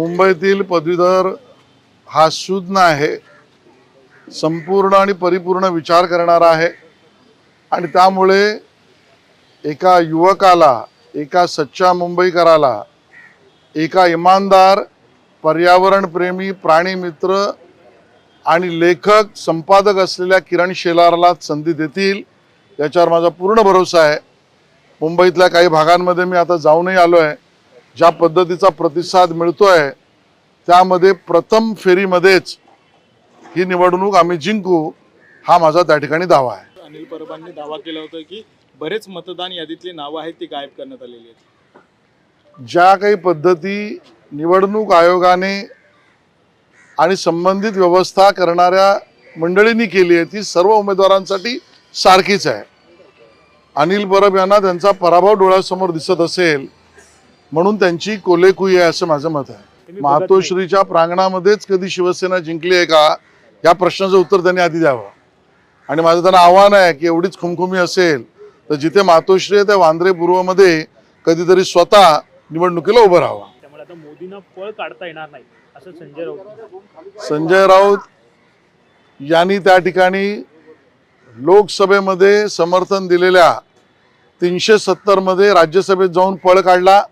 मुंबईतील पदवीधर हा सुज्ञ आहे. संपूर्ण आणि परिपूर्ण विचार करणारा आहे. आणि त्यामुळे एका युवकाला एका सच्चा मुंबईकराला एका इमानदार पर्यावरणप्रेमी प्राणीमित्र आणि लेखक संपादक असलेल्या किरण शेलारला संधी देतील याच्यावर माझा पूर्ण भरोसा आहे. मुंबईतल्या काही भागांमध्ये मी आता जाऊनही आलो आहे ज्या पद्धतीचा प्रतिसाद मिळतोय त्यामध्ये प्रथम फेरीमध्येच ही निवडणूक आम्ही जिंकू हा माझा त्या ठिकाणी दावा आहे. अनिल परबांनी दावा केला होता की बरेच मतदान यादीतली नावं आहेत ती गायब करण्यात आलेली आहेत. ज्या काही पद्धती निवडणूक आयोगाने आणि संबंधित व्यवस्था करणाऱ्या मंडळींनी केली आहे ती सर्व उमेदवारांसाठी सारखीच आहे. अनिल परब यांना त्यांचा पराभव डोळ्यासमोर दिसत असेल म्हणून त्यांची कोलेकुई आहे असं माझं मत आहे. मातोश्रीच्या प्रांगणामध्येच कधी शिवसेना जिंकली आहे का या प्रश्नाचं उत्तर त्यांनी आधी द्यावं. आणि माझं त्यांना आव्हान आहे की एवढीच खुमखुमी असेल तर जिथे मातोश्री आहे त्या वांद्रे पूर्वमध्ये कधीतरी स्वतः निवडणुकीला उभं राहावं. त्यामुळे आता मोदींना पळ काढता येणार नाही असं संजय राऊत संजय राऊत यांनी त्या ठिकाणी लोकसभेमध्ये समर्थन दिलेल्या तीनशे सत्तरमध्ये राज्यसभेत जाऊन पळ काढला.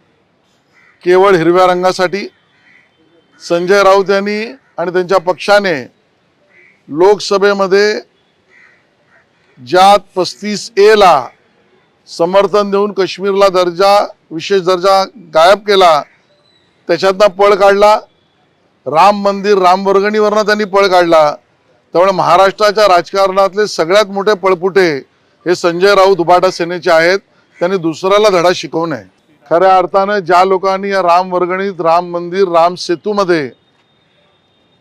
केवळ हिरव्या रंगासाठी. संजय राऊत यांनी आणि त्यांच्या पक्षाने लोकसभेमध्ये ज्या पस्तीस एला समर्थन देऊन काश्मीरला दर्जा विशेष दर्जा गायब केला त्याच्यातनं पळ काढला. राम मंदिर रामवर्गणीवरनं त्यांनी पळ काढला. त्यामुळे महाराष्ट्राच्या राजकारणातले सगळ्यात मोठे पळपुटे हे संजय राऊत उबाटा सेनेचे आहेत. त्यांनी दुसऱ्याला धडा शिकवू नये. खऱ्या अर्थानं ज्या लोकांनी या राम वर्गणीत राम मंदिर राम सेतूमध्ये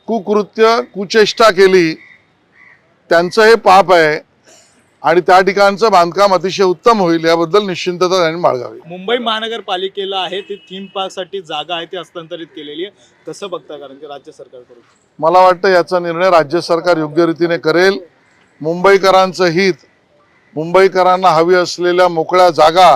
कुकृत्य कुचेष्टा केली त्यांचं हे पाप आहे आणि त्या ठिकाणचं बांधकाम अतिशय उत्तम होईल याबद्दल निश्चिंतता त्यांनी बाळगावी. मुंबई महानगरपालिकेला आहे ती थीम पार्कसाठी जागा आहे ती हस्तांतरित केलेली आहे. कसं बघता कारण की राज्य सरकारकडून मला वाटतं याचा निर्णय राज्य सरकार योग्य रीतीने करेल. मुंबईकरांचं हित मुंबईकरांना हवी असलेल्या मोकळ्या जागा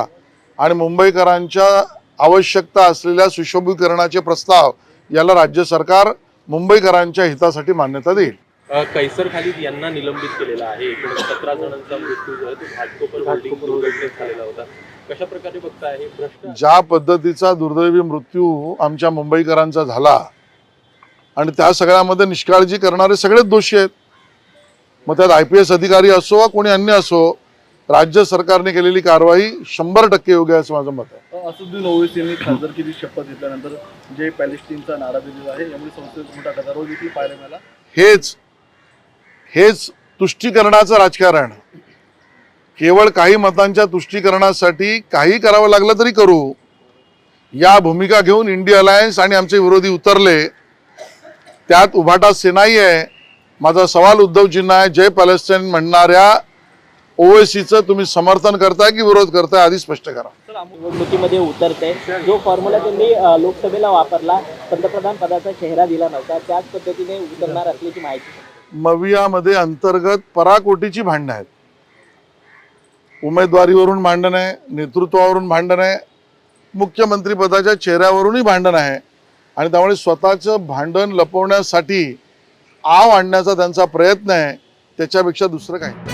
आणि मुंबईकरांच्या आवश्यकता असलेल्या सुशोभीकरणाचे प्रस्ताव याला राज्य सरकार मुंबईकरांच्या हितासाठी मान्यता देईल. कैसर खालिद यांना निलंबित केलेला आहे. एकूण सतरा जणांचा मृत्यू आहे झालेला होता. कशा प्रकारे बघताय हे भ्रष्ट ज्या पद्धतीचा दुर्दैवी मृत्यू आमच्या मुंबईकरांचा झाला आणि त्या सगळ्यामध्ये निष्काळजी करणारे सगळेच दोषी आहेत. मग त्यात आय पी एस अधिकारी असो वा कोणी अन्य असो राज्य सरकारने केलेली कारवाई शंभर टक्के योग्य आहे असं माझं मत आहे. असुद्दीन ओवैसी यांनी खासदारकीची शपथ घेतल्यानंतर जे पॅलेस्टीनचा नारा दिलेला आहे यामुळे संसदेत मोठा गदारोळ देखील पाहायला मिळाला. हेच हेच तुष्टीकरणाचं राजकारण. केवळ काही मतांच्या तुष्टीकरणासाठी काही करावं लागलं तरी करू. या भूमिका घेऊन इंडिया अलायन्स आणि आमचे विरोधी उतरले. त्यात उभाटा सेनाई आहे. माझा सवाल उद्धवजींना आहे जय पॅलेस्टाईन म्हणणाऱ्या ओवेसीचं तुम्ही समर्थन करताय की विरोध करताय आधी स्पष्ट करा. निवडणुकीमध्ये उतरते जो फॉर्म्युला त्यांनी लोकसभेला वापरला पंतप्रधान पदाचा चेहरा दिला नव्हता. त्याच पद्धतीने उतरणार असल्याची माहिती. मवियामध्ये अंतर्गत पराकोटीची भांडणं आहेत. उमेदवारीवरून भांडण आहे नेतृत्वावरून भांडण आहे मुख्यमंत्री पदाच्या चेहऱ्यावरूनही भांडण आहे. आणि त्यामुळे स्वतःचं भांडण लपवण्यासाठी आव आणण्याचा त्यांचा प्रयत्न आहे. त्याच्यापेक्षा दुसरं काही.